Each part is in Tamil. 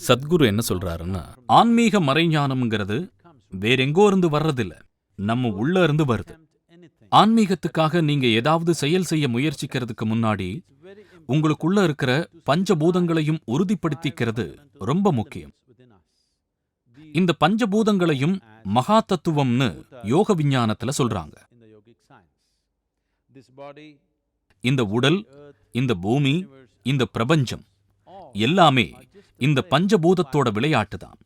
சத்குரு என்ன சொல்றாருன்னா ஆன்மீக மறைஞானம்ங்கிறது வேற எங்கோ இருந்து வர்றதில்ல நம்ம உள்ள இருந்து வருது. ஆன்மீகத்துக்காக நீங்க ஏதாவது செயல் செய்ய முயற்சிக்கிறதுக்கு முன்னாடி உங்களுக்குள்ள இருக்கிற பஞ்சபூதங்களையும் உறுதிப்படுத்திக்கிறது ரொம்ப முக்கியம். இந்த பஞ்சபூதங்களையும் மகா தத்துவம்னு யோக விஞ்ஞானத்துல சொல்றாங்க. இந்த உடல் இந்த பூமி இந்த பிரபஞ்சம் எல்லாமே இந்த பஞ்சபூதத்தோட விளையாட்டு தான்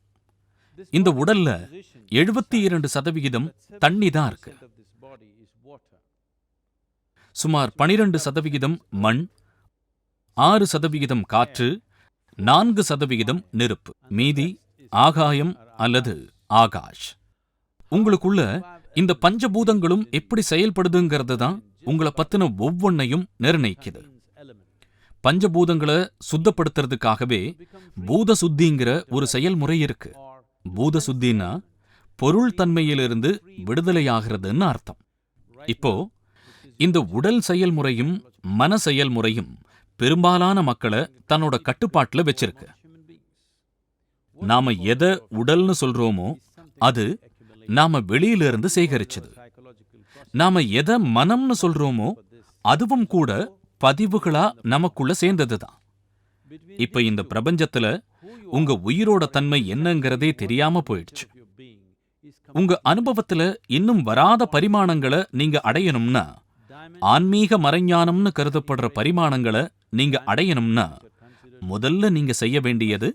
இந்த உடல்ல எழுபத்தி இரண்டு சதவிகிதம் தண்ணி தான் இருக்கு. சுமார் பனிரெண்டு சதவிகிதம் மண் ஆறு சதவிகிதம் காற்று நான்கு சதவிகிதம் நெருப்பு மீதி ஆகாயம் அல்லது ஆகாஷ். உங்களுக்குள்ள இந்த பஞ்சபூதங்களும் எப்படி செயல்படுதுங்கிறது தான் உங்களை பத்தின ஒவ்வொன்னையும் நிர்ணயிக்குது. பஞ்சபூதங்களை சுத்தப்படுத்துறதுக்காகவே பூத சுத்திங்கிற ஒரு செயல்முறை இருக்கு. பூத சுத்தின்னா பொருள் தன்மையிலிருந்து விடுதலையாகிறதுன்னு அர்த்தம். இப்போ இந்த உடல் செயல்முறையும் மன செயல்முறையும் பெரும்பாலான மக்களை தன்னோட கட்டுப்பாட்டுல வச்சிருக்கு. நாம எதை உடல்னு சொல்றோமோ அது நாம வெளியில இருந்து சேகரிச்சது. நாம எதை மனம்னு சொல்றோமோ அதுவும் கூட பதிவுகளா நமக்குள்ள சேர்ந்தது தான் இப்ப இந்த பிரபஞ்சத்துல உங்க உயிரோட தன்மை என்னங்கிறதே தெரியாம போயிடுச்சு. உங்க அனுபவத்துல இன்னும் வராத பரிமாணங்களை நீங்க அடையணும்னா ஆன்மீக மறைஞானம்னு கருதப்படுற பரிமாணங்களை நீங்க அடையணும்னா முதல்ல நீங்க செய்ய வேண்டியது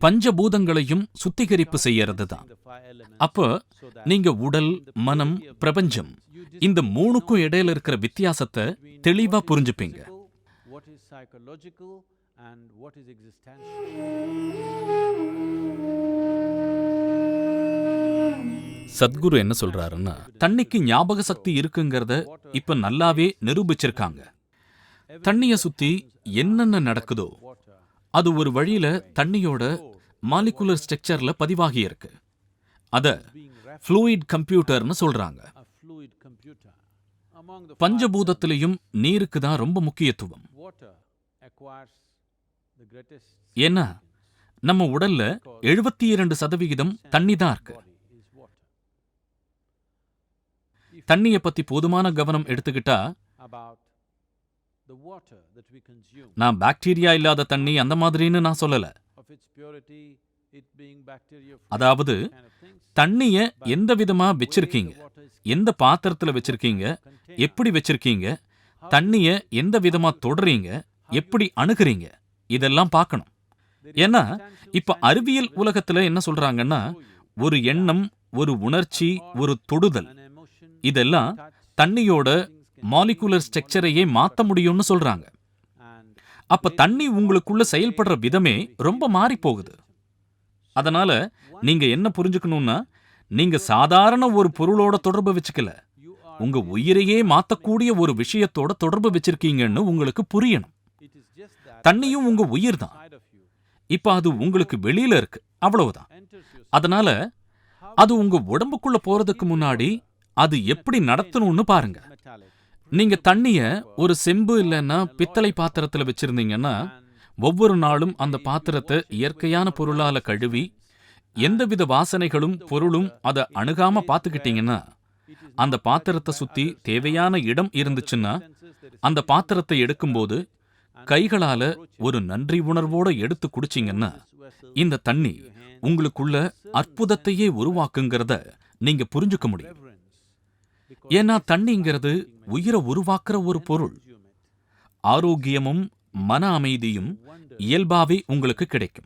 பஞ்சபூதங்களையும் சுத்திகரிப்பு செய்யறது தான் அப்ப நீங்க உடல் மனம் பிரபஞ்சம் இந்த மூணுக்கும் இடையில இருக்கிற வித்தியாசத்தை தெளிவா புரிஞ்சுப்பீங்க. சத்குரு என்ன சொல்றாருன்னா தண்ணிக்கு ஞாபக சக்தி இருக்குங்கிறத இப்ப நல்லாவே நிரூபிச்சிருக்காங்க. தண்ணிய சுத்தி என்னென்ன நடக்குதோ அது ஒரு வழியில தண்ணியோட மாலிகுலர் ஸ்ட்ரக்சர்ல பதிவாகி இருக்கு. அத ஃப்ளூயிட் கம்ப்யூட்டர்னு சொல்றாங்க. பஞ்சபூதத்திலையும் நீருக்கு தான் ரொம்ப முக்கியத்துவம். ஏன்னா நம்ம உடல்ல எழுபத்தி இரண்டு சதவிகிதம் தண்ணி தான் இருக்கு. தண்ணிய பத்தி போதுமான கவனம் எடுத்துக்கிட்டா நான் பாக்டீரியா இல்லாத தண்ணி அந்த மாதிரின்னு நான் சொல்லல. அதாவது. தண்ணிய எந்த விதமா வச்சிருக்கீங்க? எந்த பாத்திரத்துல வச்சிருக்கீங்க? எப்படி வச்சிருக்கீங்க? தண்ணிய எந்த விதமா தொடறீங்க? எப்படி அணுகுறீங்க? இதெல்லாம் பார்க்கணும். ஏன்னா இப்ப அறிவியல் உலகத்துல என்ன சொல்றாங்கன்னா ஒரு எண்ணம் ஒரு உணர்ச்சி ஒரு தொடுதல். இதெல்லாம் தண்ணியோட மாலிகுலர் ஸ்ட்ரக்சரையே மாத்த முடியும்னு சொல்றாங்க. And அப்ப தண்ணி உங்களுக்குள்ள செயல்படுற விதமே ரொம்ப மாறி போகுது அதனால நீங்க என்ன புரிஞ்சுக்கணும்னா நீங்க சாதாரண ஒரு பொருளோட தொடர்பு வச்சுக்கல. உங்க உயிரையே மாத்தக்கூடிய ஒரு விஷயத்தோட தொடர்பு வச்சிருக்கீங்கன்னு உங்களுக்கு புரியணும். தண்ணியும் உங்க உயிர் தான். இப்ப அது உங்களுக்கு வெளியில இருக்கு. அவ்வளவுதான். அதனால அது உங்க உடம்புக்குள்ள போறதுக்கு முன்னாடி அது எப்படி நடத்தணும்னு பாருங்க. நீங்க தண்ணிய ஒரு செம்பு இல்லைன்னா பித்தளை பாத்திரத்துல வச்சிருந்தீங்கன்னா ஒவ்வொரு நாளும் அந்த பாத்திரத்தை இயற்கையான பொருளால கழுவி எந்தவித வாசனைகளும் பொருளும் அதை அணுகாம பார்த்துக்கிட்டீங்கன்னா அந்த பாத்திரத்தை சுத்தி தேவையான இடம் இருந்துச்சுன்னா அந்த பாத்திரத்தை எடுக்கும்போது கைகளால ஒரு நன்றி உணர்வோட எடுத்து குடிச்சீங்கன்னா இந்த தண்ணி உங்களுக்குள்ள அற்புதத்தையே உருவாக்குங்கிறத நீங்க புரிஞ்சுக்க முடியும். ஏன்னா தண்ணிங்கிறது உயிரை உருவாக்குற ஒரு பொருள். ஆரோக்கியமும் மன அமைதியும் இயல்பாவே உங்களுக்கு கிடைக்கும்.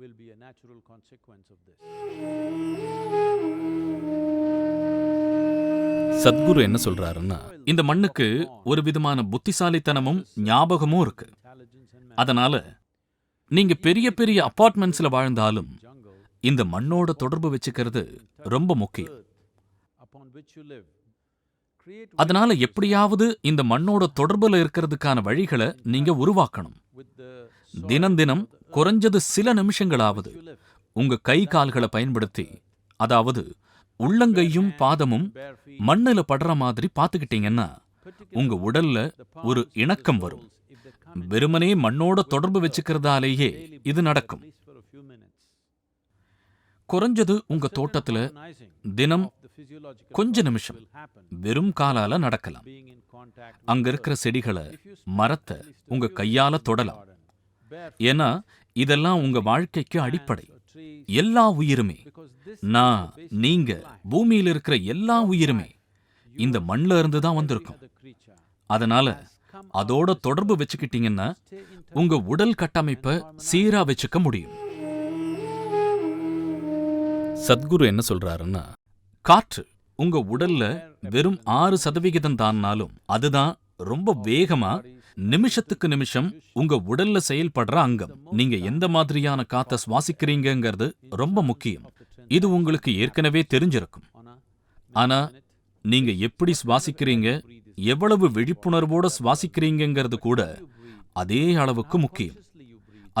Will be a natural consequence of this. Sadhguru என்ன சொல்றாருன்னா இந்த மண்ணுக்கு ஒரு விதமான புத்திசாலித்தனமும் ஞாபகமும் இருக்கு. அதனால நீங்க பெரிய பெரிய அபார்ட்மெண்ட்ஸ்ல வாழ்ந்தாலும் இந்த மண்ணோட தொடர்பு வச்சுக்கிறது ரொம்ப முக்கியம். அதனால எப்படியாவது இந்த மண்ணோட தொடர்புல இருக்கிறதுக்கான வழிகளை நீங்க உருவாக்கணும். தினம் தினம் குறைஞ்சது சில நிமிஷங்களாவது உங்க கை கால்களை பயன்படுத்தி அதாவது உள்ளங்கையும் பாதமும் Bare மண்ணுல படுற மாதிரி பார்த்துக்கிட்டீங்கன்னா உங்க உடல்ல ஒரு இணக்கம் வரும். வெறுமனே மண்ணோட தொடர்பு வச்சுக்கிறதாலேயே இது நடக்கும். குறைஞ்சது உங்க தோட்டத்துல தினம் கொஞ்ச நிமிஷம். வெறும் காலால நடக்கலாம். அங்க இருக்கிற செடிகளை மரத்தை உங்க கையால தொடலாம். ஏன்னா இதெல்லாம் உங்க வாழ்க்கைக்கு அடிப்படை. எல்லா உயிருமே. நான் நீங்க பூமியில இருக்கிற எல்லா உயிருமே இந்த மண்ல இருந்து தான் வந்திருக்கும். அதனால அதோட தொடர்பு வச்சுக்கிட்டீங்கன்னா உங்க உடல் கட்டமைப்பை சீரா வச்சுக்க முடியும். சத்குரு என்ன சொல்றாருன்னா காற்று உங்க உடல்ல வெறும் ஆறு சதவிகிதம் தான்னாலும் அதுதான் ரொம்ப வேகமா நிமிஷத்துக்கு நிமிஷம் உங்க உடல்ல செயல்படுற அங்கம். நீங்க எந்த மாதிரியான காத்த சுவாசிக்கிறீங்கங்கிறது ரொம்ப முக்கியம். இது உங்களுக்கு ஏற்கனவே தெரிஞ்சிருக்கும். ஆனா நீங்க எப்படி சுவாசிக்கிறீங்க எவ்வளவு விழிப்புணர்வோட சுவாசிக்கிறீங்கிறது கூட அதே அளவுக்கு முக்கியம்.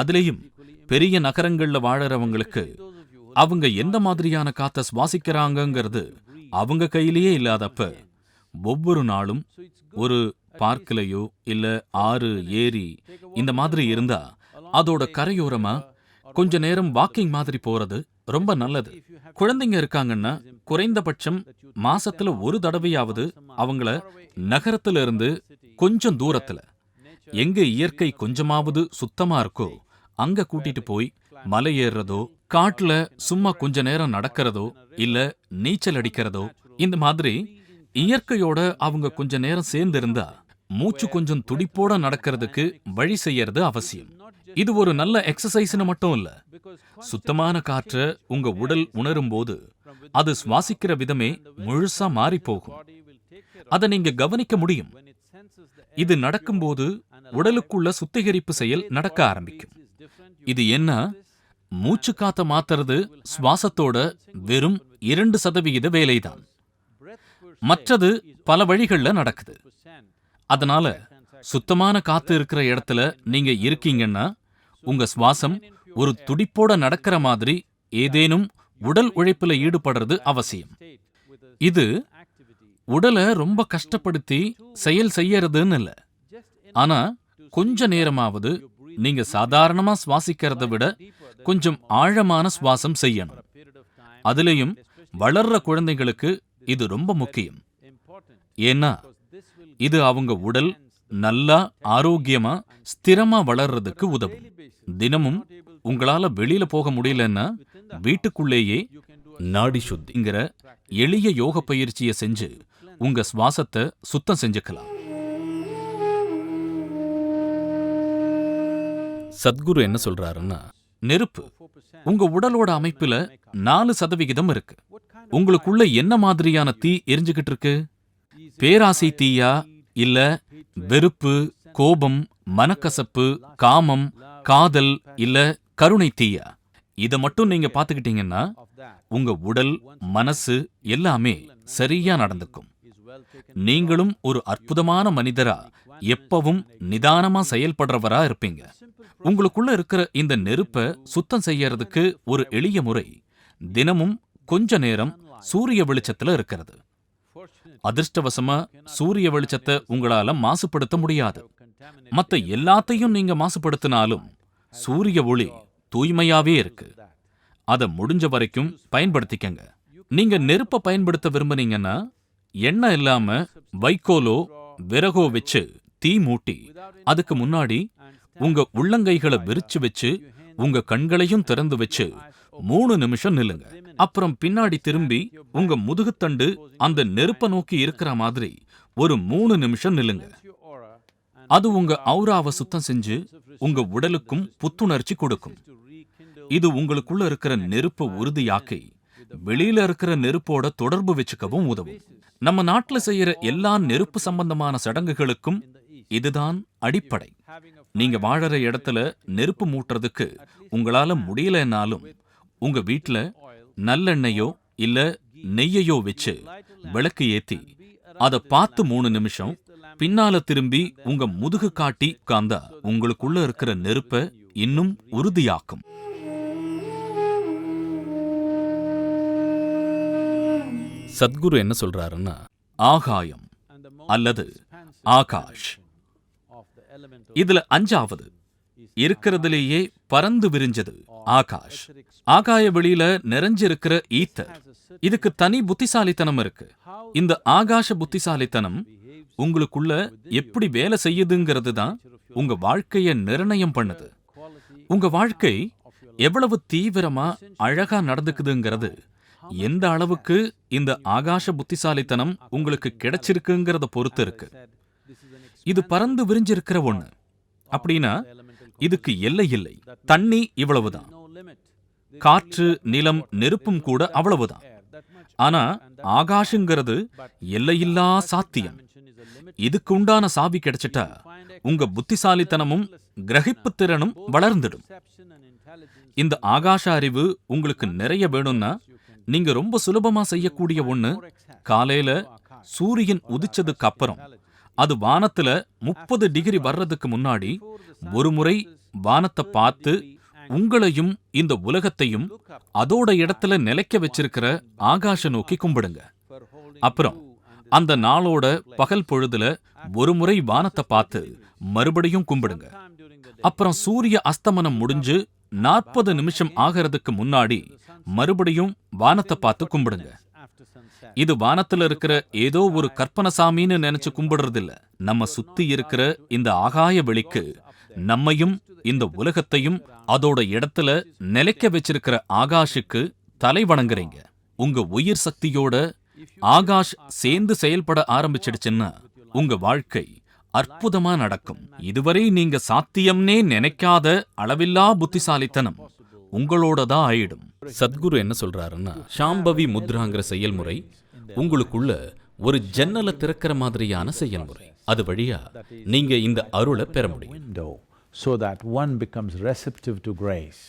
அதுலேயும் அதுலயும் பெரிய நகரங்கள்ல வாழறவங்களுக்கு அவங்க எந்த மாதிரியான காத்த சுவாசிக்கிறாங்கங்கிறது அவங்க கையிலேயே இல்லாதப்ப ஒவ்வொரு நாளும் ஒரு பார்க்லயோ இல்ல ஆறு ஏரி இந்த மாதிரி இருந்தா அதோட கரையோரமா கொஞ்ச நேரம் வாக்கிங் மாதிரி போறது ரொம்ப நல்லது. குழந்தைங்க இருக்காங்கன்னா குறைந்தபட்சம் மாசத்துல ஒரு தடவையாவது அவங்கள நகரத்துல இருந்து கொஞ்சம் தூரத்துல எங்க இயற்கை கொஞ்சமாவது சுத்தமா இருக்கோ அங்க கூட்டிட்டு போய் மலை ஏறுறதோ காட்டுல சும்மா கொஞ்ச நேரம் நடக்கிறதோ இல்ல நீச்சல் அடிக்கிறதோ இந்த மாதிரி இயற்கையோட அவங்க கொஞ்ச நேரம் சேர்ந்து இருந்தா மூச்சு கொஞ்சம் துடிப்போட நடக்கிறதுக்கு வழி செய்யறது அவசியம். இது ஒரு நல்ல எக்ஸசைஸ்னு மட்டும் இல்ல. சுத்தமான காற்ற உங்க உடல் உணரும் போது அது சுவாசிக்கிற விதமே முழுசா மாறி போகும் அதை நீங்க கவனிக்க முடியும். இது நடக்கும்போது உடலுக்குள்ள சுத்திகரிப்பு செயல் நடக்க ஆரம்பிக்கும். இது என்ன? மூச்சு காத்த மாத்துறது சுவாசத்தோட வெறும் இரண்டு சதவிகித வேலைதான். மற்றது பல வழிகள்ல நடக்குது. அதனால சுத்தமான காத்து இருக்கிற இடத்துல நீங்க இருக்கீங்கன்னா உங்க சுவாசம் ஒரு துடிப்போட நடக்கிற மாதிரி ஏதேனும் உடல் உழைப்புல ஈடுபடுறது அவசியம். இது உடலை ரொம்ப கஷ்டப்படுத்தி செயல் செய்யறதுன்னு இல்ல. ஆனா கொஞ்ச நேரமாவது நீங்க சாதாரணமா சுவாசிக்கிறத விட கொஞ்சம் ஆழமான சுவாசம் செய்யணும். அதுலேயும் அதுலயும் வளர்ற குழந்தைகளுக்கு இது ரொம்ப முக்கியம். ஏன்னா இது அவங்க உடல் நல்லா ஆரோக்கியமா ஸ்திரமா வளர்றதுக்கு உதவும். தினமும் உங்களால வெளியில போக முடியலன்னா வீட்டுக்குள்ளேயே நாடி சுத்திங்கிற எளிய யோக பயிற்சியை செஞ்சு உங்க சுவாசத்தை சுத்தம் செஞ்சுக்கலாம். சத்குரு என்ன சொல்றாருன்னா நெருப்பு உங்க உடலோட அமைப்புல நாலு சதவிகிதம் இருக்கு. உங்களுக்குள்ள என்ன மாதிரியான தீ எரிஞ்சுகிட்டு இருக்கு? பேராசை தீயா? இல்ல வெறுப்பு கோபம் மனக்கசப்பு காமம் காதல் இல்ல கருணை தீயா? இத மட்டும் நீங்க பாத்துக்கிட்டீங்கன்னா உங்க உடல் மனசு எல்லாமே சரியா நடந்துக்கும். நீங்களும் ஒரு அற்புதமான மனிதரா எப்பவும் நிதானமா செயல்படுறவரா இருப்பீங்க. உங்களுக்குள்ள இருக்கிற இந்த நெருப்ப சுத்தம் செய்யறதுக்கு ஒரு எளிய முறை தினமும் கொஞ்ச நேரம் சூரிய வெளிச்சத்துல இருக்கிறது. அதிர்ஷ்டவசமா சூரிய வெளிச்சத்தை உங்களால மாசுபடுத்த முடியாது. மத்த எல்லாத்தையும் நீங்க மாசுபடுத்தினாலும் சூரிய ஒளி தூய்மையாவே இருக்கு. அதை அத முடிஞ்ச வரைக்கும் பயன்படுத்திக்கங்க. நீங்க நெருப்ப பயன்படுத்த விரும்புனீங்கன்னா எண்ணெய் இல்லாம வைக்கோலோ விறகோ வச்சு தீ மூட்டி. அதுக்கு முன்னாடி உங்க உள்ளங்கைகளை விரிச்சு வச்சு உங்க கண்களையும் திறந்து வச்சு மூணு நிமிஷம் நில்லுங்க. அப்புறம் பின்னாடி திரும்பி உங்க முதுகுத்தண்டு அந்த நெருப்ப நோக்கி இருக்கிற மாதிரி ஒரு மூணு நிமிஷம் நில்லுங்க. அது உங்க ஔராவை சுத்தம் செஞ்சு உங்க உடலுக்கும் புத்துணர்ச்சி கொடுக்கும். இது உங்களுக்குள்ள இருக்கிற நெருப்பை உறுதியாக்கி வெளியில இருக்கிற நெருப்போட தொடர்பு வச்சுக்கவும் உதவும். நம்ம நாட்டுல செய்யற எல்லா நெருப்பு சம்பந்தமான சடங்குகளுக்கும் இதுதான் அடிப்படை. நீங்க வாழற இடத்துல நெருப்பு மூட்டுறதுக்கு உங்களால முடியலனாலும் உங்க வீட்ல நல்லெண்ணெயோ இல்ல நெய்யையோ வச்சு விளக்கு ஏத்தி அதை பார்த்து மூணு நிமிஷம் பின்னால திரும்பி உங்க முதுகு காட்டி உட்கார்ந்தா உங்களுக்குள்ள இருக்கிற நெருப்ப இன்னும் உறுதியாக்கும். சத்குரு என்ன சொல்றாருன்னா ஆகாயம் அல்லது Akash of the element of இதுல அஞ்சாவது இருக்கிறதுலேயே பறந்து விரிஞ்சது ஆகாஷ். ஆகாய வெளியில நிறைஞ்சிருக்கிற ஈத்தர். இதுக்கு தனி புத்திசாலித்தனம் இருக்கு. இந்த ஆகாஷ புத்திசாலித்தனம் உங்களுக்குள்ள எப்படி வேலை செய்யுதுங்கிறது தான் உங்க வாழ்க்கைய நிர்ணயம் பண்ணுது. உங்க வாழ்க்கை எவ்வளவு தீவிரமா அழகா நடந்துக்குதுங்கிறது எந்த அளவுக்கு இந்த ஆகாஷ புத்திசாலித்தனம் உங்களுக்கு கிடைச்சிருக்குங்கிறத பொறுத்து இருக்கு. இது பறந்து விரிஞ்சிருக்கிற ஒண்ணு. அப்படின்னா இதுக்கு எல்லை இல்லை. தண்ணி இவ்வளவுதான். காற்று நிலம் நெருப்பும் கூட அவ்வளவுதான். ஆனா ஆகாஷங்கிறது எல்லையில்லா சாத்தியம். இதுக்கு உண்டான சாவி கிடைச்சிட்டா உங்க புத்திசாலித்தனமும் கிரகிப்பு திறனும் வளர்ந்துடும். இந்த ஆகாஷ அறிவு உங்களுக்கு நிறைய வேணும்னா நீங்க ரொம்ப சுலபமா செய்யக்கூடிய ஒண்ணு காலையில சூரியன் உதிச்சதுக்கு அப்புறம். அது வானத்துல முப்பது டிகிரி வர்றதுக்கு முன்னாடி ஒரு முறை வானத்தை பார்த்து உங்களையும் இந்த உலகத்தையும் அதோட இடத்துல நிலைக்க வச்சிருக்கிற ஆகாஷ நோக்கி கும்பிடுங்க. அப்புறம் அந்த நாளோட பகல் பொழுதுல ஒரு முறை வானத்தை பார்த்து மறுபடியும் கும்பிடுங்க. அப்புறம் சூரிய அஸ்தமனம் முடிஞ்சு நாற்பது நிமிஷம் ஆகிறதுக்கு முன்னாடி மறுபடியும் வானத்தை பார்த்து கும்பிடுங்க. இது வானத்துல இருக்கிற ஏதோ ஒரு கற்பனசாமின்னு நினைச்சு கும்பிடுறது இல்ல நம்ம சுத்தி இருக்கிற இந்த ஆகாய வெளிக்கு நம்மையும் இந்த உலகத்தையும் அதோட இடத்துல நிலைக்க வச்சிருக்கிற ஆகாஷுக்கு தலை வணங்குறீங்க. உங்க உயிர் சக்தியோட ஆகாஷ் சேர்ந்து செயல்பட ஆரம்பிச்சிடுச்சுன்னா உங்க வாழ்க்கை அற்புதமா நடக்கும். இதுவரை நீங்க சாத்தியம்னே நினைக்காத அளவில்லா புத்திசாலித்தனம். உங்களோட தான் ஆயிடும். சத்குரு என்ன சொல்றாருன்னா சாம்பவி முத்ராங்கிற செயல்முறை உங்களுக்குள்ள ஒரு ஜன்னலை திறக்கிற மாதிரியான செயல்முறை. அது வழியா நீங்க இந்த அருளை பெற முடியும். So that one becomes receptive to grace.